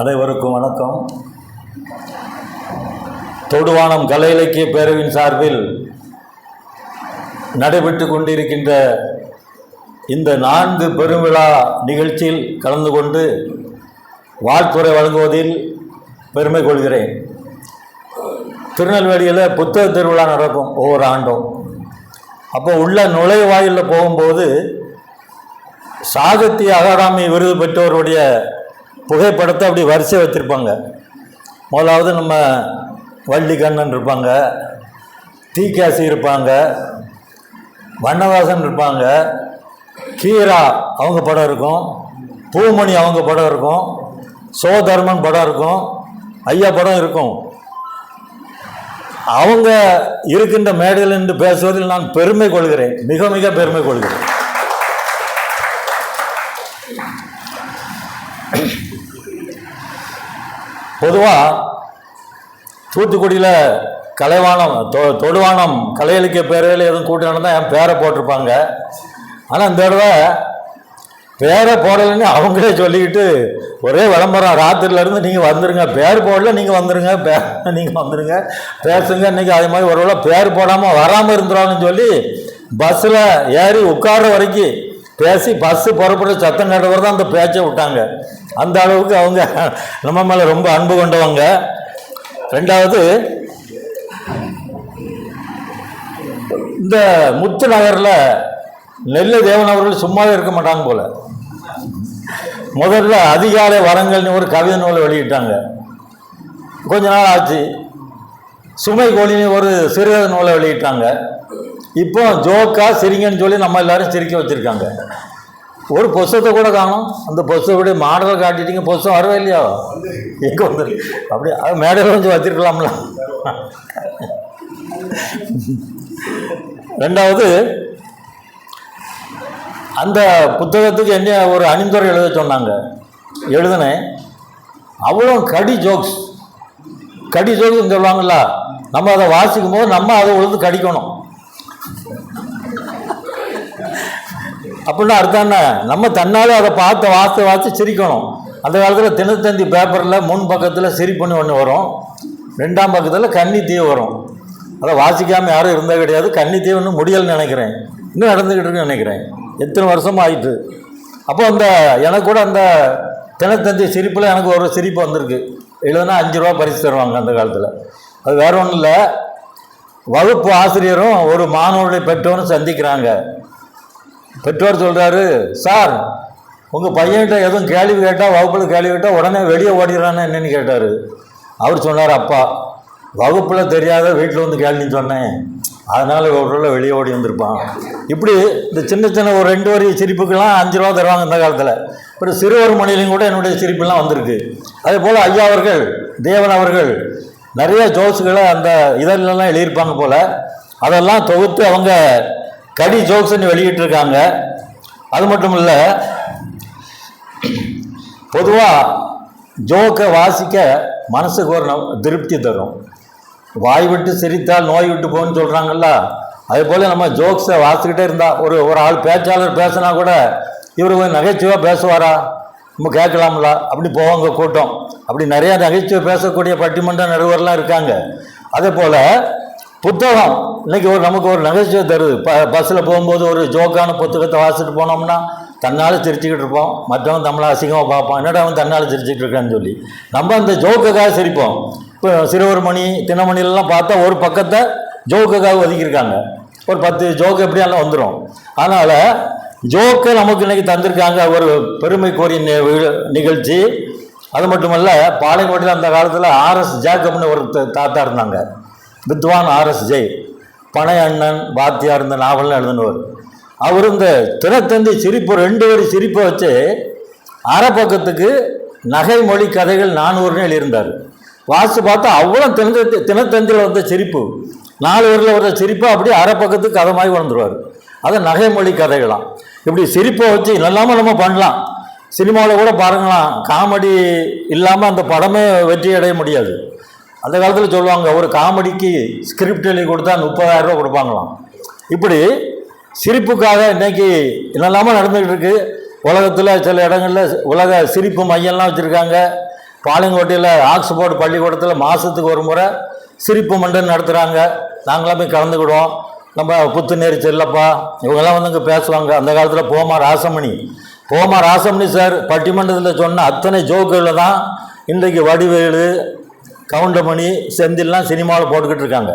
அனைவருக்கும் வணக்கம். தொடுவானம் கலை இலக்கிய பேரவின் சார்பில் நடைபெற்று கொண்டிருக்கின்ற இந்த நான்கு பெருவிழா நிகழ்ச்சியில் கலந்து கொண்டு வாழ்த்துறை வழங்குவதில் பெருமை கொள்கிறேன். திருநெல்வேலியில் புத்தக திருவிழா நடக்கும் ஒவ்வொரு ஆண்டும். அப்போ உள்ள நுழைவாயிலில் போகும்போது சாகித்ய அகாடமி விருது பெற்றோருடைய புகைப்படத்தை அப்படி வரிசை வச்சுருப்பாங்க. முதலாவது நம்ம வள்ளிக்கண்ணன் இருப்பாங்க தீக்காசி இருப்பாங்க வண்ணவாசன் இருப்பாங்க கீரா அவங்க படம் இருக்கும் பூமணி அவங்க படம் இருக்கும் சோதர்மன் படம் இருக்கும் ஐயா படம் இருக்கும். அவங்க இருக்கின்ற மேடையில் நின்று பேசுவதில் நான் பெருமை கொள்கிறேன் மிக மிக பெருமை கொள்கிறேன். பொதுவாக தூத்துக்குடியில் கலைவாணம் தொ தொடுவானம் கலையளிக்க பேரையில் பேரவையில் எதுவும் கூட்டி நடந்தால் என் பேரை போட்டிருப்பாங்க. ஆனால் இந்த தடவை பேரை போடலைன்னு அவங்களே சொல்லிக்கிட்டு ஒரே விளம்பரம் ராத்திரிலேருந்து நீங்கள் வந்துடுங்க பேர் போடல நீங்கள் வந்துடுங்க பே நீங்கள் வந்துடுங்க பேசுங்க. இன்றைக்கி அதே மாதிரி ஒரு வேளை பேர் போடாமல் வராமல் இருந்துருவாங்கன்னு சொல்லி பஸ்ஸில் ஏறி உட்கார வரைக்கும் பேசி பஸ்ஸு புறப்படுற சத்தம் கேட்டவர் தான் அந்த பேச்சை விட்டாங்க. அந்த அளவுக்கு அவங்க நம்ம மேலே ரொம்ப அன்பு கொண்டவங்க. ரெண்டாவது இந்த முத்து நகரில் நெல்லு தேவன் அவர்கள் சும்மாவே இருக்க மாட்டாங்க போல. முதல்ல அதிகாலை வரங்கள்னு ஒரு கவிதை நூலை வெளியிட்டாங்க. கொஞ்ச நாள் ஆச்சு. சுமை கோழின்னு ஒரு சிறுகதை நூலை வெளியிட்டாங்க. இப்போ ஜோக்கா சிரிங்கன்னு சொல்லி நம்ம எல்லாரும் சிரிக்க வச்சுருக்காங்க. ஒரு புஸ்தத்தை கூட காணும். அந்த புஸ்தகத்துடைய மாடலை காட்டிட்டீங்க புஸ்தகம் வரவே இல்லையா? எங்கே வந்துரு அப்படி அது மேடையில் கொஞ்சம் வச்சிருக்கலாம்ல. ரெண்டாவது அந்த புத்தகத்துக்கு என்ன ஒரு அணிந்துரை எழுத சொன்னாங்க. எழுதினேன். அவ்வளோ கடி ஜோக்ஸ் கடி ஜோக்ஸ் சொல்லுவாங்கல்ல. நம்ம அதை வாசிக்கும் போது நம்ம அதை உழுந்து கடிக்கணும். அப்படின்னா அர்த்தம் என்ன? நம்ம தன்னாலே அதை பார்த்து வாசித்து வாசித்து சிரிக்கணும். அந்த காலத்தில் தினத்தந்தி பேப்பரில் முன் பக்கத்தில் சிரிப்புன்னு ஒன்று வரும். ரெண்டாம் பக்கத்தில் கன்னி தீவு வரும். அதை வாசிக்காமல் யாரும் இருந்தால் கிடையாது. கன்னி தீவுன்னு முடியல்னு நினைக்கிறேன். இன்னும் நடந்துக்கிட்டு இருக்குன்னு நினைக்கிறேன். எத்தனை வருஷமும் ஆயிட்டு. அப்போ அந்த எனக்கு கூட அந்த தினத்தந்தி சிரிப்பில் எனக்கு ஒரு சிரிப்பு வந்திருக்கு. எழுதுனா அஞ்சு ரூபா பரிசு தருவாங்க அந்த காலத்தில். அது வேற ஒன்றும் இல்லை. வகுப்பு ஆசிரியரும் ஒரு மாணவருடைய பெற்றோரும் சந்திக்கிறாங்க. பெற்றோர் சொல்கிறாரு சார் உங்கள் பையன்கிட்ட எதுவும் கேள்வி கேட்டால் வகுப்பில் கேள்வி கேட்டால் உடனே வெளியே ஓடிடுறான்னு என்னென்னு கேட்டார். அவர் சொன்னார் அப்பா வகுப்பில் தெரியாத வீட்டில் வந்து கேள்வின்னு சொன்னேன். அதனால் ஒரு வெளியே ஓடி வந்திருப்பான். இப்படி இந்த சின்ன சின்ன ஒரு ரெண்டு வரி சிரிப்புக்கெல்லாம் அஞ்சு ரூபா தருவாங்க இந்த காலத்தில். அப்புறம் சிறுவர் மணிலையும் கூட என்னுடைய சிரிப்பெல்லாம் வந்திருக்கு. அதே போல் ஐயா அவர்கள் தேவன் அவர்கள் நிறைய ஜோஸுகளை அந்த இதழ்லலாம் எழுதியிருப்பாங்க போல் அதெல்லாம் தொகுத்து அவங்க கடி ஜோக்ஸ்ன்னு வெளியிட்டிருக்காங்க. அது மட்டும் இல்லை பொதுவாக ஜோக்கை வாசிக்க மனசுக்கு ஒரு ந- திருப்தி தரும். வாய் விட்டு சிரித்தால் நோய் விட்டு போகணும்னு சொல்கிறாங்கல்ல அதே போல் நம்ம ஜோக்ஸை வாசிக்கிட்டே இருந்தால் ஒரு ஒரு ஆள் பேச்சாளர் பேசினா கூட இவர் கொஞ்சம் நகைச்சுவாக பேசுவாரா? நம்ம கேட்கலாம்ல அப்படி போவாங்க கூட்டம். அப்படி நிறையா நகைச்சுவை பேசக்கூடிய பட்டிமன்ற நடுவர்லாம் இருக்காங்க. அதே போல் புத்தகம். இன்னைக்கு ஒரு நமக்கு ஒரு நகைச்சுவை தருது. ப பஸ்ஸில் போகும்போது ஒரு ஜோக்கான புத்தகத்தை வாசிட்டு போனோம்னா தன்னால் சிரிச்சுக்கிட்டு இருப்போம். மற்றவன் நம்மளை அசிங்கமாக பார்ப்பான். என்னடா அவன் தன்னால் சிரிச்சுட்டு இருக்கான்னு சொல்லி. நம்ம அந்த ஜோக்குக்காக சிரிப்போம். இப்போ சிறுவர் மணி தினமணிலலாம் பார்த்தா ஒரு பக்கத்தை ஜோக்குக்காக ஒதுக்கியிருக்காங்க. ஒரு பத்து ஜோக்கு எப்படியெல்லாம் வந்துடும் அதனால் ஜோக்கை நமக்கு இன்றைக்கி தந்திருக்காங்க. ஒரு பெருமை நி- நிகழ்ச்சி. அது மட்டுமல்ல பாளையங்கோட்டையில் அந்த காலத்தில் ஆர்எஸ் ஜாக்கப்னு ஒரு தாத்தா இருந்தாங்க. வித்வான் ஆர்எஸ் ஜெய் பனை அண்ணன் பாத்தியார் இந்த நாவல்னு எழுதினவர். அவர் இந்த தினத்தந்தி சிரிப்பு ரெண்டு வரி சிரிப்பை வச்சு அரை பக்கத்துக்கு நகைமொழி கதைகள் நானூறுன்னு எழுதியிருந்தார். வாசித்து பார்த்தா அவ்வளோ தினத்தந்தி தினத்தந்தியில் வந்த சிரிப்பு. நாலு வரியில் வந்த சிரிப்பை அப்படியே அரை பக்கத்துக்கு கதை மாதிரி வளர்ந்துருவார் அது நகைமொழி கதைகளாம் இப்படி சிரிப்பை வச்சு இல்லாமல் நம்ம பண்ணலாம். சினிமாவில் கூட பாருங்களாம் காமெடி இல்லாமல் அந்த படமே வெற்றி அடைய முடியாது. அந்த காலத்தில் சொல்லுவாங்க ஒரு காமெடிக்கு ஸ்கிரிப்ட் எழுதி கொடுத்தா முப்பதாயிரம் ரூபா கொடுப்பாங்களாம். இப்படி சிரிப்புக்காக இன்னைக்கு என்னெல்லாமோ நடந்துக்கிட்டு இருக்குது உலகத்தில் சில இடங்களில் உலக சிரிப்பு மையம்லாம் வச்சுருக்காங்க. பாளையங்கோட்டையில் ஆக்ஸ்போர்ட் பள்ளிக்கூடத்தில் மாதத்துக்கு ஒரு முறை சிரிப்பு மண்டலம் நடத்துகிறாங்க நாங்களாம் போய் கலந்துக்கிடுவோம். நம்ம புத்துநேரி செல்லப்பா இவங்கெல்லாம் வந்து இங்கே பேசுவாங்க. அந்த காலத்தில் போமா ராசமணி. போமா ராசமணி சார் பட்டிமன்றத்தில் சொன்ன அத்தனை ஜோக்குகளில் தான் இன்றைக்கு வடிவேலு கவுண்டமணி செந்தில்லாம் சினிமாவில் போட்டுக்கிட்டு இருக்காங்க.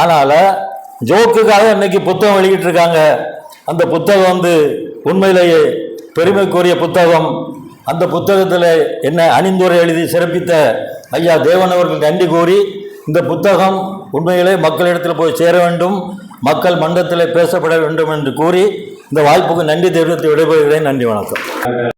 அதனால் ஜோக்குக்காக இன்னைக்கு புத்தகம் வெளியிட்டு இருக்காங்க அந்த புத்தகம் வந்து உண்மையிலேயே பெருமைக்குரிய புத்தகம். அந்த புத்தகத்தில் என்ன அணிந்துரை எழுதி சிறப்பித்த ஐயா தேவன் அவர்கள் நன்றி கூறி இந்த புத்தகம் உண்மையிலே மக்களிடத்தில் போய் சேர வேண்டும் மக்கள் மன்றத்தில் பேசப்பட வேண்டும் என்று கூறி இந்த வாய்ப்புக்கு நன்றி தெரிவித்து விடைபெறுகிறேன். நன்றி வணக்கம்.